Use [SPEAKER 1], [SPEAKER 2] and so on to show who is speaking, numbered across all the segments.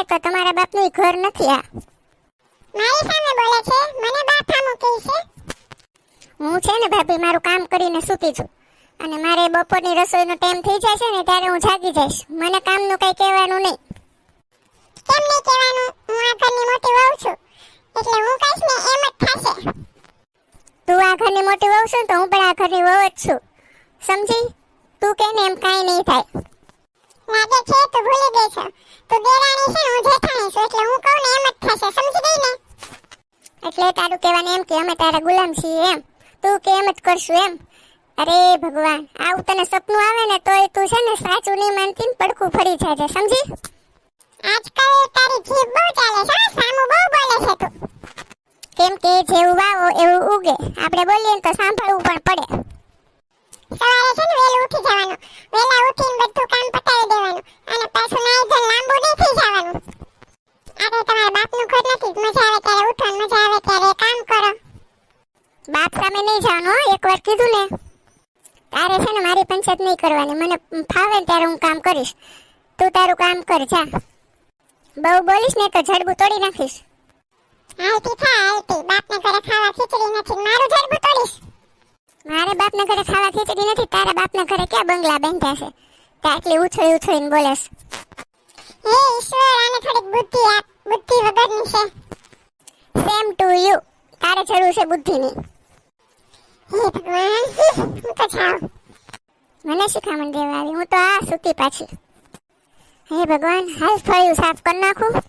[SPEAKER 1] ને તો તમારા બાપનું ઘર નથી આ.
[SPEAKER 2] મારી સામે બોલે છે? મને બાથામું કહે છે?
[SPEAKER 1] હું છે ને ભાભી મારું કામ કરીને સૂતી છું. અને મારે બપોરની રસોઈનો ટાઈમ થઈ જશે ને ત્યારે હું જાગી જઈશ. મને કામનું કંઈ કહેવાનું નહીં.
[SPEAKER 2] કેમ નહીં કહેવાનું? હું આ ઘરની મોટી વહુ છું. એટલે હું કહીશ ને એમ જ થશે.
[SPEAKER 1] તું આ ઘરની મોટી વહુ છું તો હું પણ આ ઘરની વહુ જ છું. સમજી? તું કે ને એમ કાંઈ નહીં થાય.
[SPEAKER 2] લાગે છે તું ભૂલી ગઈ છો. તું દેરાણી છે હું જેઠાણી છું એટલે હું કહું ને એમ જ થશે સમજી ગઈ ને?
[SPEAKER 1] એટલે તારું કહેવાનું એમ કે અમે તારા ગુલામ છીએ એમ. તું કે એમ જ કરશું એમ. અરે ભગવાન આવું તને સપનું આવે ને તોય તું છે ને સાચું નહીં માનતી ને પડખું ફરી જાય છે સમજી?
[SPEAKER 2] આજકાલ તારી જીભ બહુ ચાલે છે સામું બહુ બોલે છે તું.
[SPEAKER 1] કેમ કે જેવું વાવો એવું ઉગે. આપણે બોલીએ ને તો સાંભળવું પણ પડે.
[SPEAKER 2] સવારે છે ને વહેલું ઉઠી જવાનું. વહેલા ઉઠીને બધું કામ પતાવી દેવાનું અને પાછું નાઈ ધોઈને લાંબુ નહીં થઈ જવાનું. કઈ તમારા બાપનું ઘર નથી, મજા આવે ત્યારે ઉઠો મજા આવે ત્યારે કામ કરો.
[SPEAKER 1] બાપ સામે નહીં જવાનું એક એકવાર કીધું ને. તારે છે ને મારી પંચાયત નહીં કરવાની, મને ફાવે ત્યારે હું કામ કરીશ. તું તારું કામ કર, જા. બહુ બોલીશ ને તો જડબું તોડી નાખીશ.
[SPEAKER 2] આલતી થા આલતી બાપને ઘરે ખાવા ખીચડી નથી, મારું જડબું તોડીશ.
[SPEAKER 1] મારે બાપને ઘરે ખાવા ખીચડી નથી તારા બાપના ઘરે ક્યાં બંગલા બેંધ્યા છે? તે આટલી ઉછળી ઉછળીને
[SPEAKER 2] હે ઈશ્વર, આને થોડીક બુદ્ધિ આપ, બુદ્ધિ વગરની છે.
[SPEAKER 1] સેમ ટુ યુ તારે જરૂર છે બુદ્ધિની.
[SPEAKER 2] હે ભગવાન, હું તો છાવ
[SPEAKER 1] મને શિખામણ દેવા હું તો આ સૂતી પાછી. હે ભગવાન, હાલ ફળ્યું સાફ કરી નાખું.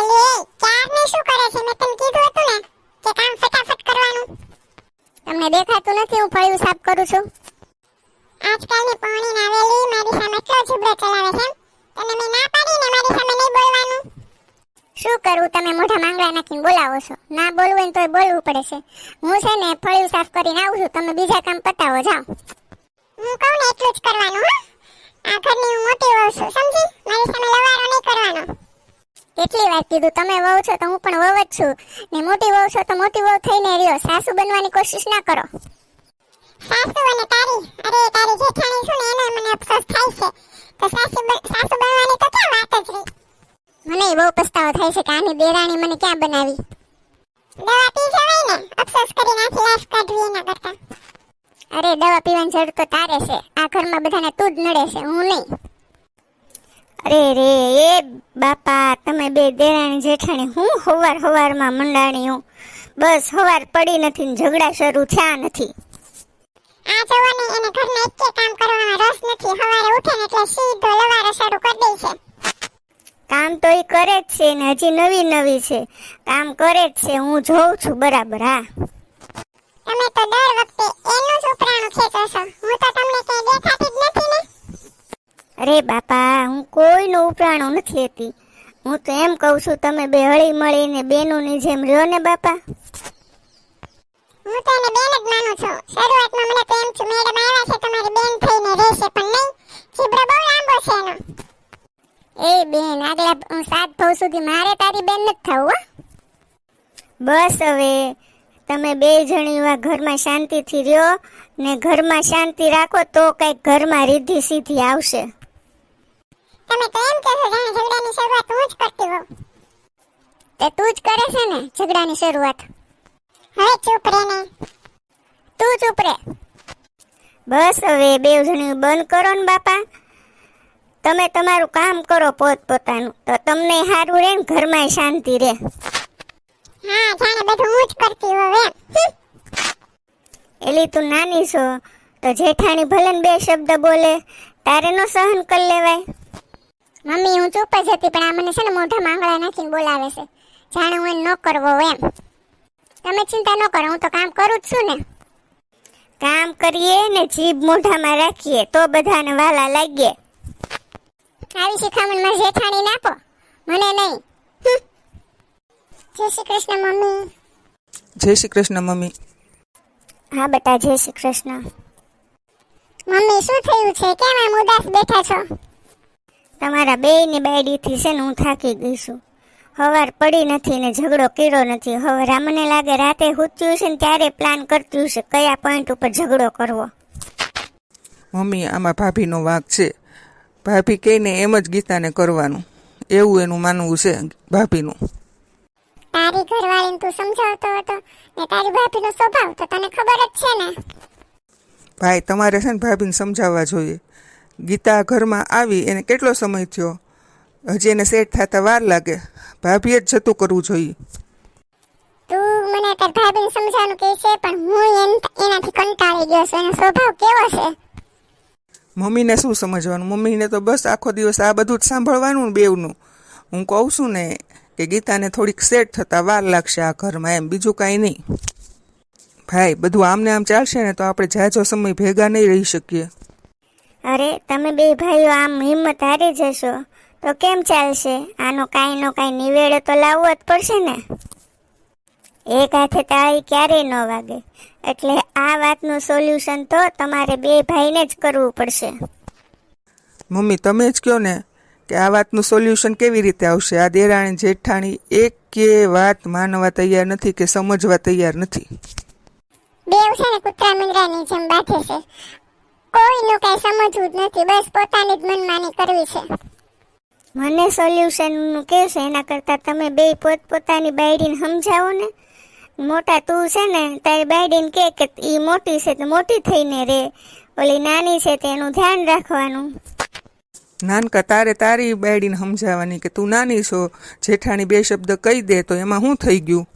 [SPEAKER 2] એલી ક્યારને શું કરે છે? મેં તને કીધું હતું ને, કે કામ ફટાફટ કરવાનું.
[SPEAKER 1] તમને દેખાતું નથી હું ફળિયું સાફ કરું છું.
[SPEAKER 2] આજકાલની પૌણી નાવેલી મારી સામે એટલો ઝુબડો ચલાવે છે તને મેં ના પાડી ને મારી સામે નહીં બોલવાનું.
[SPEAKER 1] શું કરું? તમે મોઢા માંગડા નાખીને બોલાવો છો. ના બોલવું હોય તોય બોલવું પડે છે. હું છે ને ફળિયું સાફ કરીને આવું છું. તમે બીજા કામ પતાવો જાઓ.
[SPEAKER 2] હું કહું ને એટલું જ કરવાનું હો. આ ઘરની હું મોટી વહુ છું સમજી? મારી સામે લવારો નહીં કરવાનો.
[SPEAKER 1] કેટલી વાર કીધું. તમે વહુ છો તો હું પણ વહુ જ છું. ને મોટી વહુ છો તો મોટી વહુ થઈને રહ્યો. સાસુ બનવાની કોશિશ ના કરો.
[SPEAKER 2] સાસુ અને તારી. અરે તારી જેઠાણી છું ને એનો મને અફસોસ થાય છે? તો સાસુ સાસુ બનવાની તો ક્યાં વાત જ રહી?
[SPEAKER 1] મને બહુ પસ્તાવો થાય છે કે આની દેરાણી મને ક્યાં બનાવી?
[SPEAKER 2] દવા પી જવાય ને? અફસોસ કરી નાખી લાશ કાઢવી એના કરતા.
[SPEAKER 1] અરે દવા પીવાની જરૂર તો તારે છે. આ ઘરમાં બધાને તું જ નડે છે હું નહીં. અરે રે એ બાપા તમે બે દેરાણી જેઠાણી હું હવાર હવારમાં મંડાણી હું. બસ હવાર પડી નથી ને ઝઘડા શરૂ થયા નથી.
[SPEAKER 2] આ જવાની એને ઘરના એક કામ કરવામાં રસ નથી. હવારે ઉઠે ને એટલે સીધો લવારો શરૂ કરી દે છે.
[SPEAKER 1] કામ તો એ કરે જ છે ને હજી નવી નવી છે. કામ કરે જ છે હું જોઉં છું બરાબર હા.
[SPEAKER 2] તમે તો દર વખતે એનું જ ઉપરાણું ખેંચો છો. હું તો તમને ક્યાંય દેખાતી
[SPEAKER 1] અરે બાપા હું કોઈનું ઉપરાણું નથી લેતી. હું તો એમ કહું છું તમે બે હળી મળીને બેનોની જેમ રહ્યો ને બાપા?
[SPEAKER 2] હું તો એને બેન જ માનું છું. શરૂઆતમાં મને તો એમ છું મેડમ આવ્યા છે તમારી બેન થઈને રહેશે પણ નહીં. ચીબડો બહુ લાંબો છે એનો.
[SPEAKER 1] એ બેન આગલા હું સાત ભાવ સુધી મારે તારી બેન નથી થવું હો. બસ હવે તમે બે જણી એવા ઘરમાં શાંતિથી રહ્યો ને ઘરમાં શાંતિ રાખો તો કંઈક ઘરમાં રીધી સીધી આવશે.
[SPEAKER 2] તમે તો એમ કહો છો જાણે ઝઘડાની શરૂઆત હું જ કરતી હોઉં.
[SPEAKER 1] તે તું જ કરે છે ને ઝઘડાની શરૂઆત?
[SPEAKER 2] હવે ચૂપ રે ને.
[SPEAKER 1] તું ચૂપ રે. બસ હવે બે જણી બંધ કરો ને બાપા. તમે તમારું કામ કરો પોત પોતાનું. તો તમને સારું રહે ને ઘરમાં શાંતિ રહે
[SPEAKER 2] હા જાણે બધું હું જ કરતી હોઉં
[SPEAKER 1] એલી તું નાની છો તો જેઠાણી ભલે બે શબ્દ બોલે તારે નો સહન કરી લેવાય. મમ્મી હું ચૂપ જ હતી પણ આ મને છે ને મોઢા માંગળા નાખીને બોલાવે છે. જાણે હું ન કરવો એમ. તમે ચિંતા ન કરો હું તો કામ કરું જ છું ને. કામ કરીએ ને જીભ મોઢામાં રાખીએ તો બધાને વાલા લાગીએ આવી શિખામણમાં જેઠાણી નાખો મને નહીં. જય શ્રી કૃષ્ણ મમ્મી.
[SPEAKER 3] જય શ્રી કૃષ્ણ મમ્મી.
[SPEAKER 1] હા બેટા જય શ્રી કૃષ્ણ.
[SPEAKER 2] મમ્મી શું થયું છે? કેમ આમ ઉદાસ બેઠા છો?
[SPEAKER 1] તમારા બેયની બાયડીથી છે ને હું થાકી ગઈ છું. હવાર પડી નથી ને ઝઘડો કર્યો નથી. હવે રામને લાગે રાતે હુત્યું છે ને ત્યારે પ્લાન કરતું છે કયા પોઈન્ટ ઉપર ઝઘડો કરવો.
[SPEAKER 3] મમ્મી આમાં ભાભીનો વાંક છે. ભાભી કહીને એમ જ ગીતાને કરવાનું. એવું એનું માનવું છે ભાભીનું.
[SPEAKER 2] તારી ઘરવાળીને તું સમજાવતો હતો ને તારી ભાભીનો સ્વભાવ તો તને ખબર જ છે ને.
[SPEAKER 3] ભાઈ તમારે છે ને ભાભીને સમજાવવા જોઈએ. ગીતા ઘરમાં આવી એને કેટલો સમય થયો? હજી એને સેટ થતા વાર લાગે. ભાભીએ જ જતું કરવું જોઈએ.
[SPEAKER 2] તું મને તાર ભાભીને સમજાવવાનું કહે છે પણ હું એનાથી કંટાળી ગયો છું. એનો સ્વભાવ કેવો છે?
[SPEAKER 3] મમ્મીને શું સમજવાનું? મમ્મીને તો બસ આખો દિવસ આ બધું જ સાંભળવાનું બેવનું. હું કહું છું ને કે ગીતાને થોડીક સેટ થતાં વાર લાગશે આ ઘરમાં એમ. બીજું કાંઈ નહીં. ભાઈ બધું આમને આમ ચાલશે ને તો આપણે જાજો સમય ભેગા નહીં રહી શકીએ.
[SPEAKER 1] અરે તમે બે ભાઈઓ આમ હિંમત હારી જશો. તો કેમ ચાલશે? આનો કાંઈ નો કાંઈ નિવેડો તો લાવવો જ પડશે ને? એક હાથે તાળી ક્યારેય ન વાગે. એટલે આ વાતનું સોલ્યુશન તો તમારે બે ભાઈને જ કરવું પડશે.
[SPEAKER 3] મમ્મી તમે જ કહો ને કે આ વાતનું સોલ્યુશન કેવી રીતે આવશે? આ દેરાણી જેઠાણી એક કે વાત માનવા તૈયાર નથી કે સમજવા તૈયાર નથી.
[SPEAKER 2] બેવ છે ને કૂતરા મીંડરાની જેમ બાથે છે. કોઈનું કઈ સમજવું જ નથી બસ પોતાની જ મનમાની કરવી છે.
[SPEAKER 1] મને સોલ્યુશનનું કહેશે એના કરતાં તમે બે પોતપોતાની બાયડીને સમજાવો ને. મોટા તું છે ને તારી બાયડીને કહે કે એ મોટી છે તો મોટી થઈને રે. ઓલી નાની છે તેનું ધ્યાન રાખવાનું.
[SPEAKER 3] નાનકા તારે તારી બાયડીને સમજાવવાની કે તું નાની છો જેઠાણી બે શબ્દ કહી દે તો એમાં શું થઈ ગયું?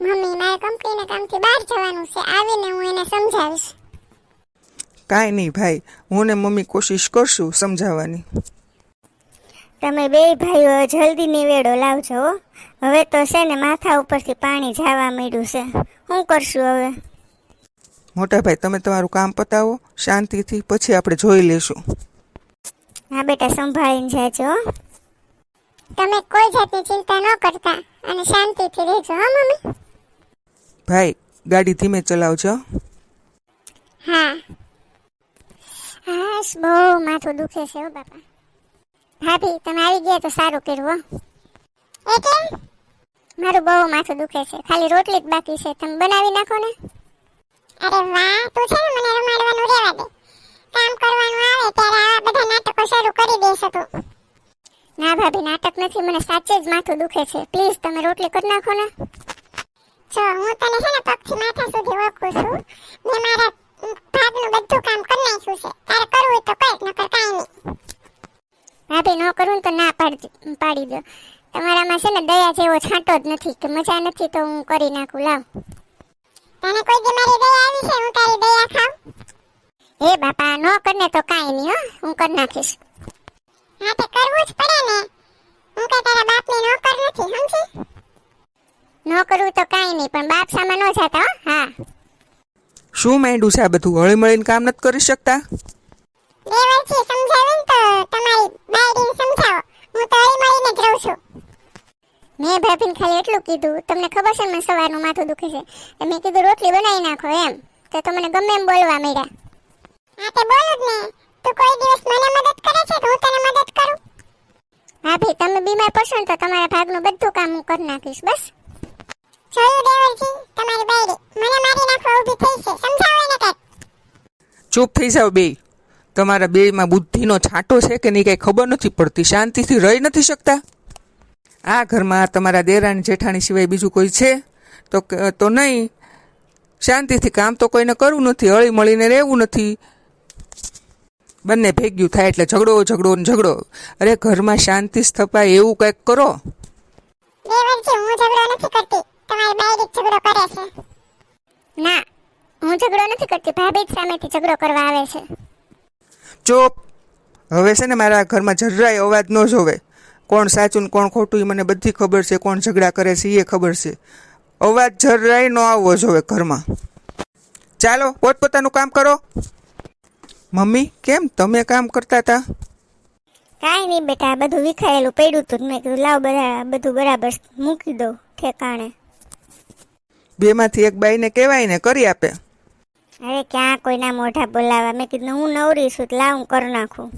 [SPEAKER 2] મમ્મી મારે કંપનીના કામથી બહાર જવાનું છે આવીને હું એને સમજાવીશ.
[SPEAKER 3] કાંઈ નહીં ભાઈ હું ને મમ્મી કોશિશ કરશું સમજાવવાની.
[SPEAKER 1] તમે બે ભાઈઓ જલ્દી નિવેડો લાવજો હો. હવે તો છે ને માથા ઉપરથી પાણી જવા માંડ્યું છે. શું કરશું હવે?
[SPEAKER 3] મોટા ભાઈ તમે તમારું કામ પતાવો શાંતિથી પછી આપણે જોઈ લેશું
[SPEAKER 1] હા બેટા સંભાળીને જાજો.
[SPEAKER 2] તમે કોઈ જાતની ચિંતા ન કરતા અને શાંતિથી રહેજો હા મમ્મી.
[SPEAKER 3] ભાઈ ગાડી ધીમે ચલાવજો.
[SPEAKER 2] હા.
[SPEAKER 1] હાશ બહુ માથું દુખે છે હો બાપા. ભાભી તમે આવી ગયા તો સારું કર્યું હો.
[SPEAKER 2] એ કેમ?
[SPEAKER 1] મારું બહુ માથું દુખે છે. ખાલી રોટલી જ બાકી છે. તમે બનાવી નાખો ને.
[SPEAKER 2] અરે વાહ તું છે ને મને રમાડવાનું રહેવા દે. કામ કરવાનું આવે ત્યારે આવા બધા નાટકો શરૂ કરી દેશે તું.
[SPEAKER 1] ના ભાભી નાટક નથી. મને સાચે જ માથું દુખે છે. પ્લીઝ તમે રોટલી કરી નાખો ને.
[SPEAKER 2] જો હું તને છે ને પગથી માથા સુધી ઓળખું છું. મેં મારા ભાગનું બધું કામ કરી નાખ્યું છે. તારે કરવું હોય તો કર નકર કાંઈ નહીં.
[SPEAKER 1] ભાભી ન કરું તો ના પાડી પાડી દો તમારામાં છે ને દયા જેવો છાંટો જ નથી કે મજા નથી તો હું કરી નાખું. લાવ.
[SPEAKER 2] તને કોઈ દી મારી દયા આવી છે? હું તારી દયા ખાવ
[SPEAKER 1] હે બાપા ન કરને તો કાંઈ નહીં હો. હું કરી નાખીશ.
[SPEAKER 2] હા તે કરવું જ પડે ને. હું કે તારા બાપની નોકર નથી સમજી?
[SPEAKER 1] ન કરું તો કાંઈ નહીં પણ બાપ સામે ન જાતા હા.
[SPEAKER 3] શું માંડ્યું છે આ બધું? હળી મળીને કામ નથી કરી શકતા?
[SPEAKER 2] દેવરજી સમજાવે ને તો તમારી બાયડીને સમજાવો. હું તો હળી મળીને જ રહું છું.
[SPEAKER 1] મેં ભાભીને ખાલી એટલું કીધું તમને ખબર છે મને સવારનું માથું દુખે છે. મેં કીધું રોટલી બનાવી નાખો એમ. તો તો મને ગમે એમ બોલવા મળ્યા
[SPEAKER 2] હા તે બોલું જ ને. તું કોઈ દિવસ મને મદદ કરે છે તો હું તને મદદ કરું?
[SPEAKER 1] ભાભી તમે બીમાર પડશો ને તો તમારા ભાગનું બધું કામ હું કરી નાખીશ બસ.
[SPEAKER 2] જોયું દેવરજી? તમારી બાયડી મને મારી નાખવા ઊભી થઈ છે સમજાવો એને કંઈક
[SPEAKER 3] ચૂપ થઈ જાઓ બે. તમારા બેમાં બુદ્ધિનો છાંટો છે કે નહીં કાંઈ ખબર નથી પડતી. શાંતિથી રહી નથી શકતા. આ ઘરમાં તમારા દેરાણી જેઠાણી સિવાય બીજું કોઈ છે? તો તો નહીં. શાંતિથી કામ તો કોઈને કરવું નથી. હળી મળીને રહેવું નથી. બંને ભેગ્યું થાય એટલે ઝઘડો ઝઘડો ને ઝઘડો. અરે ઘરમાં શાંતિ સ્થપાય એવું કંઈક કરો.
[SPEAKER 1] ના હું ઝઘડો નથી કરતી ભાભી જ સામેથી ઝઘડો કરવા આવે છે.
[SPEAKER 3] ચોપ. હવે છે ને મારા ઘરમાં જરાય અવાજ ન જોવે. કોણ સાચું ને કોણ ખોટું એ મને બધી ખબર છે કોણ ઝઘડા કરે છે એ ખબર છે. અવાજ જરાય ન આવવો જોવે ઘરમાં. ચાલો પોતપોતાનું કામ કરો. મમ્મી કેમ તમે કામ કરતા હતા?
[SPEAKER 1] કાંઈ નહીં બેટા બધું વિખાયેલું પડ્યું હતું મેં કીધું લાવ બધા બધું બરાબર મૂકી દો ઠેકાણે.
[SPEAKER 3] બેમાંથી એક બાઈને કહેવાય ને કરી આપે.
[SPEAKER 1] અરે ક્યાં કોઈના મોઢા બોલાવા મેં કીધું હું નવરી છું એટલે હું કરી નાખું.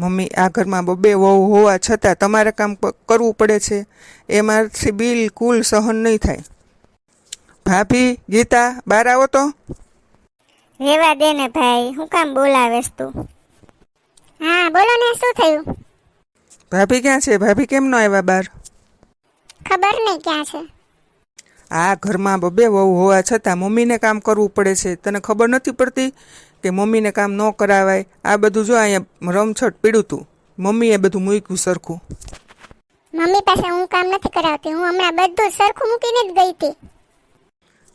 [SPEAKER 3] મમ્મી આ ઘરમાં બબે વહુ હોવા છતાં તમારે કામ કરવું પડે છે. એમાંથી બિલકુલ સહન નહીં થાય. ભાભી ગીતા બહાર આવો તો.
[SPEAKER 1] રેવા દે ને ભાઈ હું કામ બોલાવેશ તું. હા બોલો ને શું થયું?
[SPEAKER 3] ભાભી ક્યાં છે? ભાભી કેમ ન આવ્યા બહાર?
[SPEAKER 1] ખબર નહીં ક્યાં છે.
[SPEAKER 3] આ ઘરમાં બબે વહુ હોવા છતાં મમ્મીને કામ કરવું પડે છે. તને ખબર નથી પડતી કે મમ્મીને કામ ન કરાવાય? આ બધું જો અહીંયા રમછટ પીડ્યું તું. મમ્મીએ બધું મૂક્યું સરખું.
[SPEAKER 1] મમ્મી પાસે હું કામ નથી કરાવતી. હું હમણાં બધું સરખું મૂકીને જ ગઈ હતી.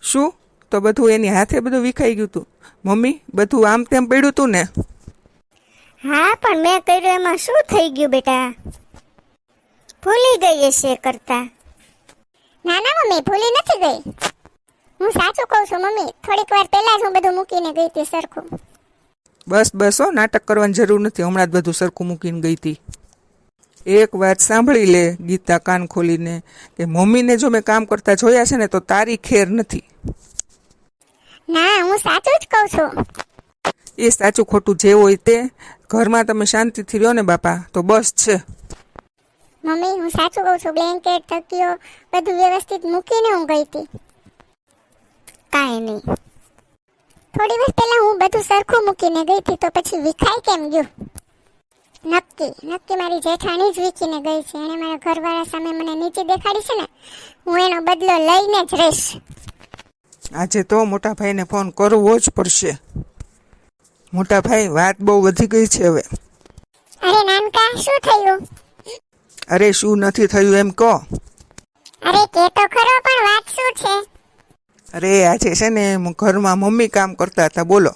[SPEAKER 3] શું? તો બધું એની હાથે બધું વિખાઈ ગયું તું. મમ્મી બધું આમ તેમ પડ્યું તું ને?
[SPEAKER 1] હા પણ મેં કર્યું એમાં શું થઈ ગયું બેટા? ભૂલી ગઈ છે કરતા. ના ના મમ્મી ભૂલી નથી ગઈ. હું સાચું કહું છું મમ્મી થોડીક વાર પહેલા જ હું બધું મૂકીને ગઈ હતી સરખું.
[SPEAKER 3] બસ બસ હો નાટક કરવાની જરૂર નથી. હમણાં જ બધું સરખું મૂકીને ગઈ હતી. એક વાત સાંભળી લે ગીતા કાન ખોલીને કે મમ્મીને જો મેં કામ કરતા જોયા છે ને તો તારી ખેર નથી.
[SPEAKER 1] ના હું સાચું જ કહું છું.
[SPEAKER 3] એ સાચું ખોટું જે હોય તે. ઘરમાં તમે શાંતિથી રહ્યો ને બાપા તો બસ છે.
[SPEAKER 1] મમ્મી હું સાચું કહું છું બ્લેન્કેટ તકીઓ બધું વ્યવસ્થિત મૂકીને હું ગઈ હતી. કાંઈ નહીં. થોડી વાર પહેલાં હું બધું સરખું મૂકીને ગઈ હતી તો પછી વિખાઈ કેમ ગયું? નક્કી નક્કી મારી જેઠાણી જ વીખીને ગઈ છે. એણે મારા ઘરવાળા સામે મને નીચે દેખાડી છે ને હું એનો બદલો લઈને જ રહીશ.
[SPEAKER 3] આજે તો મોટા ભાઈને ફોન કરવો જ પડશે. મોટા ભાઈ વાત બહુ વધી ગઈ છે હવે.
[SPEAKER 1] અરે નાનકા શું થયું?
[SPEAKER 3] અરે શું નથી થયું એમ કહો.
[SPEAKER 1] અરે કે તો ખરો પણ વાત શું છે?
[SPEAKER 3] અરે આજે છે ને ઘરમાં મમ્મી કામ કરતા હતા બોલો.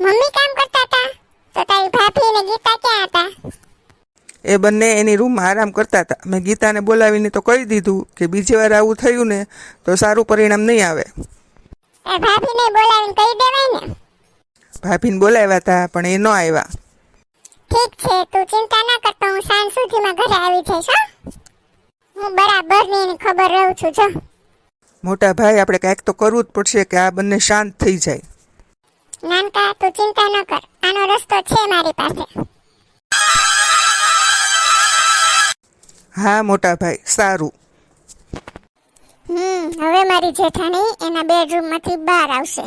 [SPEAKER 1] મમ્મી કામ કરતા હતા? તો તારી ભાભી ને ગીતા ક્યાં હતા?
[SPEAKER 3] એ બંને એની રૂમમાં આરામ કરતા હતા. મેં ગીતાને બોલાવીને તો કહી દીધું કે બીજી વાર આવું થયું ને તો સારું પરિણામ નહીં આવે.
[SPEAKER 1] ભાભીને બોલાવીને કહી દેવાય ને?
[SPEAKER 3] ભાભીને બોલાવ્યા હતા પણ એ ન આવ્યા.
[SPEAKER 1] ઠીક છે તું ચિંતા ના કરતો હું સાંજ સુધીમાં ઘરે આવી જઈશ હો. હું બરાબરની એની ખબર રહું છું જો.
[SPEAKER 3] મોટા ભાઈ આપણે કાંઈક તો કરવું જ પડશે કે આ બંને શાંત થઈ જાય.
[SPEAKER 1] નાનકા તું ચિંતા ન કર આનો રસ્તો છે મારી પાસે.
[SPEAKER 3] હા મોટા ભાઈ સારું.
[SPEAKER 1] હમ હવે મારી જેઠાણી એના બેડરૂમમાંથી બહાર આવશે.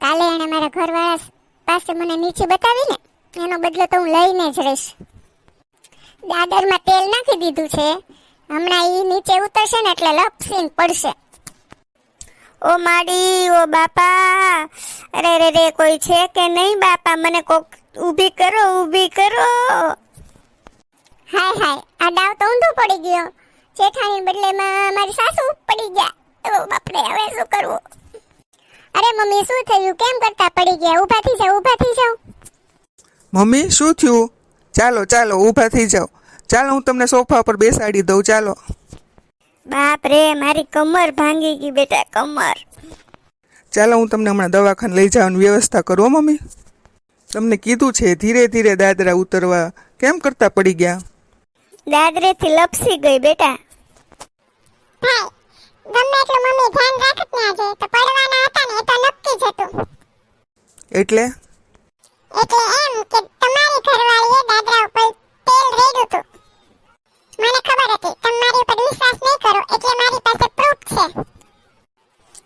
[SPEAKER 1] કાલે એણે મારા ઘરવાળા પાસે મને નીચે બતાવી ને એનો બદલો તો હું લઈને જ રહીશ. દાદરમાં તેલ નાખી દીધું છે. હમણાં એ નીચે ઉતરશે ને એટલે લપસીને પડશે. ઓ માડી ઓ બાપા. અરે રે રે કોઈ છે કે નહીં બાપા? મને કોક ઊભી કરો ઊભી કરો. હાય હાય. આ દાવ તો ઊંધો પડી ગયો. જેઠાણી બદલેમાં મારી સાસુ પડી ગયા. ઓ બાપરે હવે શું કરવું? અરે મમ્મી શું થયું? કેમ કરતા પડી ગયા? ઊભા થઈ જાઓ ઊભા થઈ
[SPEAKER 3] મમ્મી શું થયું? ચાલો ચાલો ઊભા થઈ જાઓ. ચાલો હું તમને સોફા પર બેસાડી દઉં. ચાલો.
[SPEAKER 1] બાપ રે મારી કમર ભાંગી ગઈ બેટા કમર.
[SPEAKER 3] ચાલો હું તમને હમણાં દવાખાને લઈ જવાની વ્યવસ્થા કરું મમ્મી. તમને કીધું છે ધીરે ધીરે દાદરા ઉતરવા. કેમ કરતા પડી ગયા?
[SPEAKER 1] દાદરેથી લપસી ગઈ બેટા.
[SPEAKER 2] ભાઈ ગમે એટલું મમ્મી ધ્યાન રાખત ને આજે તો પડવાના હતા ને એ તો નક્કી જ
[SPEAKER 3] એટલે?
[SPEAKER 2] એટલે એમ કે તમારી ઘરવાળીએ દાદરા ઉપર તેલ રેડ્યું હતું. મને ખબર હતી તમારી ઉપર વિશ્વાસ નહીં કરો એટલે મારી પાસે પ્રૂફ છે.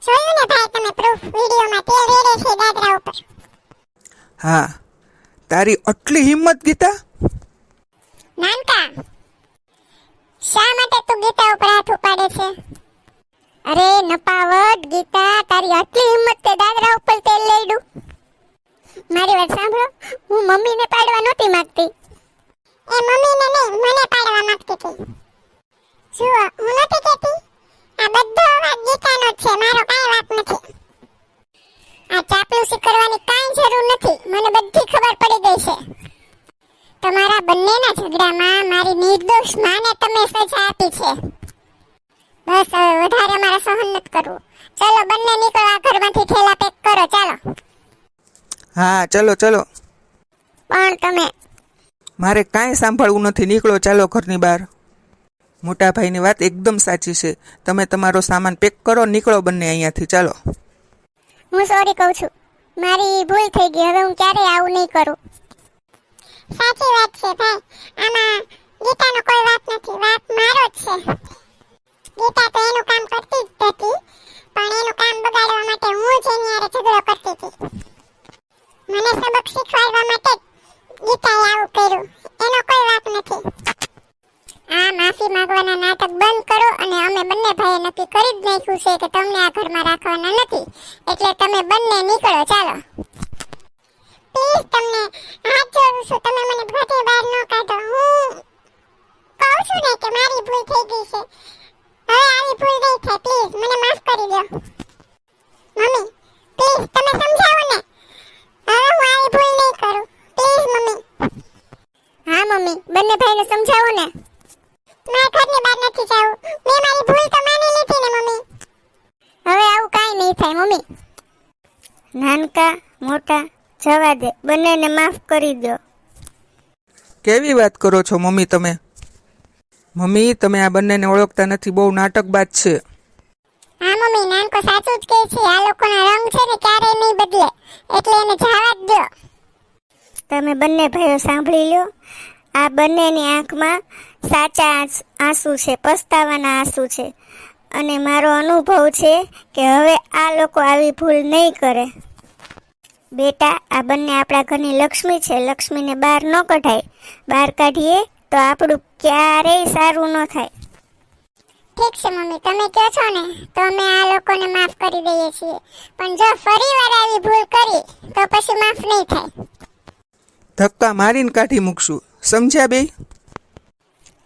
[SPEAKER 2] જોયું ને ભાઈ તમે પ્રૂફ વિડીયોમાં તેલ રેડે છે દાદરા ઉપર.
[SPEAKER 3] હા તારી આટલી હિંમત ગીતા?
[SPEAKER 2] નાનકા શા માટે તું ગીતા ઉપર હાથ ઉપાડે છે?
[SPEAKER 1] અરે નપાવટ ગીતા તારી આટલી હિંમત તે દાદરા ઉપર તેલ લેડું મારી વાત સાંભળો. હું મમ્મીને પાડવા નહોતી માંગતી.
[SPEAKER 2] એ મમ્મીને નહીં, મને પાડવા માંગતી હતી. જુઓ, હું નહોતી કહેતી. આ બધો અવાજ ગીતાનો છે, મારો કાંઈ વાત નથી. આ ચાપલુસી કરવાની કાંઈ જરૂર નથી મને બધી ખબર પડી ગઈ છે તમારા બંનેના ઝઘડામાં મારી નિર્દોષ માને તમે સજા આપી છે બસ હવે વધારે મારે સહન નથી કરવું ચલો બંને નીકળો આ ઘરમાંથી થેલા પેક કરો ચાલો
[SPEAKER 3] હા ચલો ચલો.
[SPEAKER 1] પણ તમે
[SPEAKER 3] મારે કાંઈ સાંભળવું નથી. નીકળો ચાલો ઘરની બહાર. મોટા ભાઈની વાત એકદમ સાચી છે. તમે તમારો સામાન પેક કરો નીકળો બંને અહીંયાથી. ચાલો.
[SPEAKER 1] હું સોરી કહું છું. મારી ભૂલ થઈ ગઈ. હવે હું ક્યારે આવું નહીં કરું.
[SPEAKER 2] સાચી વાત છે ભાઈ. આમાં ગીતાનો કોઈ વાત નથી. વાત મારો જ છે. ગીતા તો એનું કામ કરતી જ હતી પણ એનું કામ બગાડવા માટે હું જ એની હારે ઝઘડો કરતી હતી મને સબક શીખવાડવા માટે જ ગીતાએ આવું કર્યું એનો કોઈ વાંક નથી આ માફી માંગવાના નાટક બંધ કરો અને અમે બંને ભાઈએ નક્કી કરી જ નાખ્યું છે કે તમને આ ઘરમાં રાખવાના નથી એટલે તમે બંને નીકળો ચાલો પ્લીઝ તમને હાથ જોડું છું તમે મને ઘરે બહાર ન કાઢો હું કહું કે મારી ભૂલ થઈ ગઈ છે. હવે આવી ભૂલ નહીં થાય, પ્લીઝ મને માફ કરી દો. મમ્મી, પ્લીઝ તમે સમજાવો ને. હવે હું આવી ભૂલ નહીં કરું. Please mummy.
[SPEAKER 1] હા, મમ્મી, બંને ભાઈને સમજાવો ને.
[SPEAKER 2] મારા ઘરની બહાર નથી જવું. મેં મારી ભૂલ તો માની લીધી ને, મમ્મી.
[SPEAKER 1] હવે આવું કાંઈ નહીં થાય, મમ્મી. નાનકા, મોટા, જવા દે. બંનેને માફ કરી દો.
[SPEAKER 3] કેવી વાત કરો છો, મમ્મી તમે? મમ્મી તમે આ બંનેને ઓળખતા નથી બહુ નાટકબાજ છે.
[SPEAKER 2] હા મમ્મી નાનકો સાચું જ કહે છે આ લોકોના રંગ છે ને ક્યારેય નહીં બદલે એટલે એને જવા જ દો.
[SPEAKER 1] તમે બંને ભાઈઓ સાંભળી લો આ બંનેની આંખમાં સાચા આંસ- આંસુ છે પસ્તાવાના આંસુ છે. અને મારો અનુભવ છે કે હવે આ લોકો આવી ભૂલ નહીં કરે. બેટા આ બંને આપણા ઘરની લક્ષ્મી છે લક્ષ્મીને બહાર ન કઢાય. બહાર કાઢીએ તો આપણું ક્યારેય સારું ન થાય.
[SPEAKER 2] ઠીક છે મમ્મી. તમે કહો છો ને તો અમે આ લોકોને માફ કરી દઈએ છીએ. પણ જો ફરીવાર આવી ભૂલ કરી તો પછી માફ નહીં થાય.
[SPEAKER 3] ધક્કા મારીને કાઢી મૂકશું. સમજ્યા બે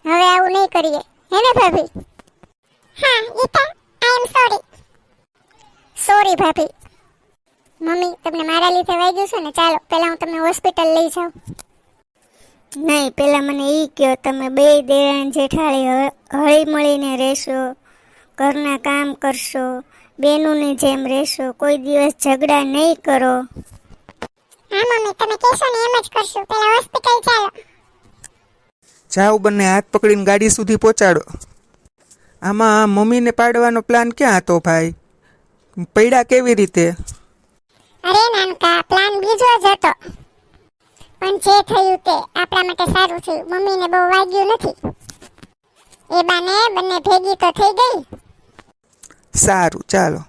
[SPEAKER 1] હવે આવું નહીં કરીએ. હે ને ભાભી?
[SPEAKER 2] હા Geeta I am sorry
[SPEAKER 1] sorry ભાભી. મમ્મી તમને મારા લીધે વાગ્યું છે ને? ચાલો પહેલા હું તમને હોસ્પિટલ લઈ જાઉં. નહીં પહેલાં મને એ કહો તમે બે દેરાણ જેઠાળી હળી મળીને રહેશો ઘરના કામ કરશો બેનુની જેમ રહેશો કોઈ દિવસ ઝઘડા નહીં કરો.
[SPEAKER 2] હા મમ્મી તમે કહેશો ને એમ જ કરશું. પેલા હોસ્પિટલ ચાલો.
[SPEAKER 3] જાઓ બંને હાથ પકડીને ગાડી સુધી પહોંચાડો. આમાં મમ્મીને પાડવાનો પ્લાન ક્યાં હતો ભાઈ? પૈડા કેવી રીતે?
[SPEAKER 2] અરે નાનકા પ્લાન બીજો જ હતો. પણ જે થયું તે આપણા માટે સારું થયું. મમ્મીને બહુ વાગ્યું નથી. એ બાને બંને ભેગી તો થઈ ગઈ.
[SPEAKER 3] સારું ચાલો.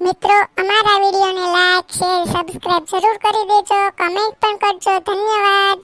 [SPEAKER 2] મિત્રો અમારા વિડીયોને લાઈક શેર સબસ્ક્રાઇબ જરૂર કરી દેજો. કમેન્ટ પણ કરજો. ધન્યવાદ.